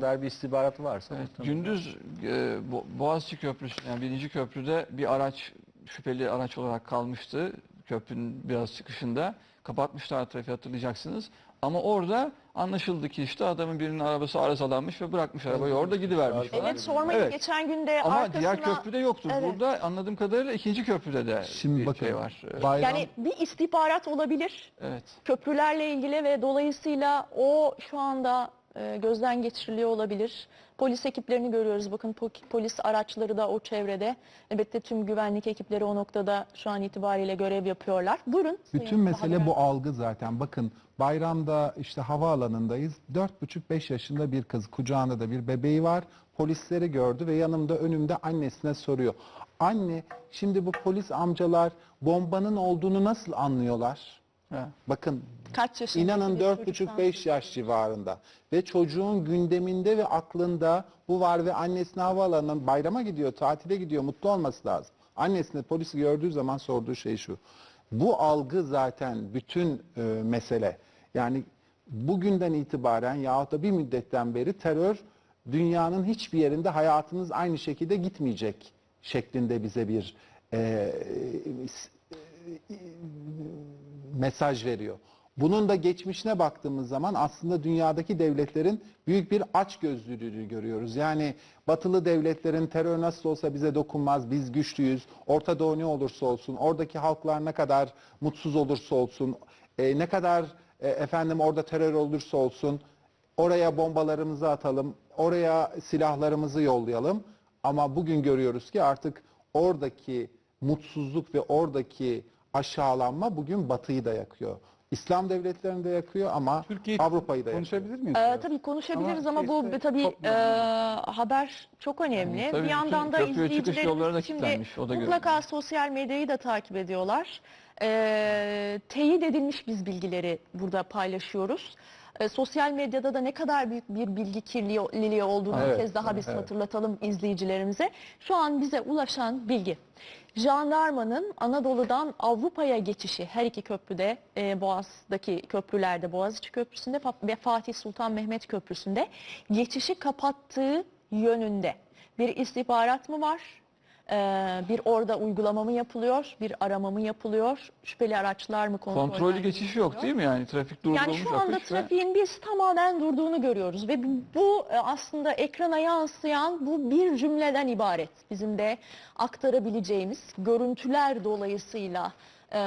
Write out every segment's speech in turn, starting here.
dair bir istihbaratı varsa. Evet, tabii. gündüz e, Bo- Boğaziçi Köprüsü yani birinci köprüde bir araç şüpheli araç olarak kalmıştı. Köprünün biraz çıkışında. Kapatmışlar trafiği hatırlayacaksınız. Ama orada anlaşıldı ki işte adamın birinin arabası arızalanmış ve bırakmış arabayı orada gidivermiş falan. Evet sormayın Evet. geçen günde Ama arkasına... diğer köprüde yoktur. Evet. Burada anladığım kadarıyla ikinci köprüde de Şimdi bir bakın şey var. Ee, bayram Yani bir istihbarat olabilir Evet. köprülerle ilgili ve dolayısıyla o şu anda e, gözden geçiriliyor olabilir. Polis ekiplerini görüyoruz. Bakın po- polis araçları da o çevrede. Elbette tüm güvenlik ekipleri o noktada şu an itibariyle görev yapıyorlar. Buyurun. Bütün Sayın mesele bu algı zaten. Bakın bayramda işte havaalanındayız. 4,5-5 yaşında bir kız kucağında da bir bebeği var. Polisleri gördü ve yanımda önümde annesine soruyor. Anne şimdi bu polis amcalar bombanın olduğunu nasıl anlıyorlar? Ha. Bakın Kaç yaşında? İnanın bir çocuktan 4,5-5 yaş civarında ve çocuğun gündeminde ve aklında bu var ve annesine havaalanından bayrama gidiyor, tatile gidiyor, mutlu olması lazım. Annesine polisi gördüğü zaman sorduğu şey şu. Bu algı zaten bütün e, mesele. Yani bugünden itibaren yahut da bir müddetten beri terör dünyanın hiçbir yerinde hayatınız aynı şekilde gitmeyecek şeklinde bize bir e, mesaj veriyor. Bunun da geçmişine baktığımız zaman aslında dünyadaki devletlerin büyük bir açgözlülüğünü görüyoruz. Yani batılı devletlerin terör nasıl olsa bize dokunmaz, biz güçlüyüz, Orta Doğu ne olursa olsun, oradaki halklar ne kadar mutsuz olursa olsun, e, ne kadar e, efendim orada terör olursa olsun, oraya bombalarımızı atalım, oraya silahlarımızı yollayalım. Ama bugün görüyoruz ki artık oradaki mutsuzluk ve oradaki aşağılanma bugün Batı'yı da yakıyor. İslam devletlerini de yakıyor ama Türkiye Avrupa'yı da yakıyor. konuşabilir miyiz? Ee, tabii konuşabiliriz Ama ama, bu işte tabii e, haber çok önemli. Tabii bir yandan da izleyicilerimiz şimdi kilitlenmiş, o da mutlaka sosyal medyayı da takip ediyorlar. Ee, teyit edilmiş biz bilgileri burada paylaşıyoruz. Ee, sosyal medyada da ne kadar büyük bir bilgi kirliliği olduğunu Evet, bir kez daha biz evet. hatırlatalım izleyicilerimize. Şu an bize ulaşan bilgi. Jandarmanın Anadolu'dan Avrupa'ya geçişi her iki köprüde e, Boğaz'daki köprülerde Boğaziçi Köprüsü'nde ve Fatih Sultan Mehmet Köprüsü'nde geçişi kapattığı yönünde bir istihbarat mı var? Ee, bir orada uygulama mı yapılıyor? Bir arama mı yapılıyor? Şüpheli araçlar mı kontrolden Kontrollü geçiş yok değil mi yani? Trafik durdurulmuş Yani şu anda akış ve- trafiğin biz tamamen durduğunu görüyoruz ve bu- bu e, aslında ekrana yansıyan bu bir cümleden ibaret. Bizim de aktarabileceğimiz görüntüler dolayısıyla e,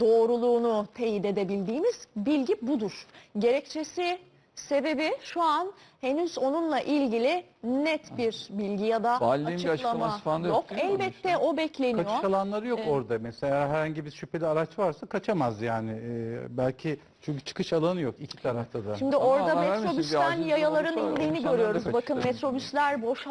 doğruluğunu teyit edebildiğimiz bilgi budur. Gerekçesi sebebi şu an henüz onunla ilgili net bir bilgi ya da Valiliğin bir açıklama açıklaması falan da yok yok. değil mi onun Elbette o bekleniyor. Kaçış alanları yok Evet. orada. Mesela herhangi bir şüpheli araç varsa kaçamaz yani. Ee, belki çünkü çıkış alanı yok iki tarafta da. Şimdi Ama orada Allah vermesin, bir metrobüsten acil yayaların durum olursa indiğini insanlar da görüyoruz. Bakın kaçırır. metrobüsler boşalmış.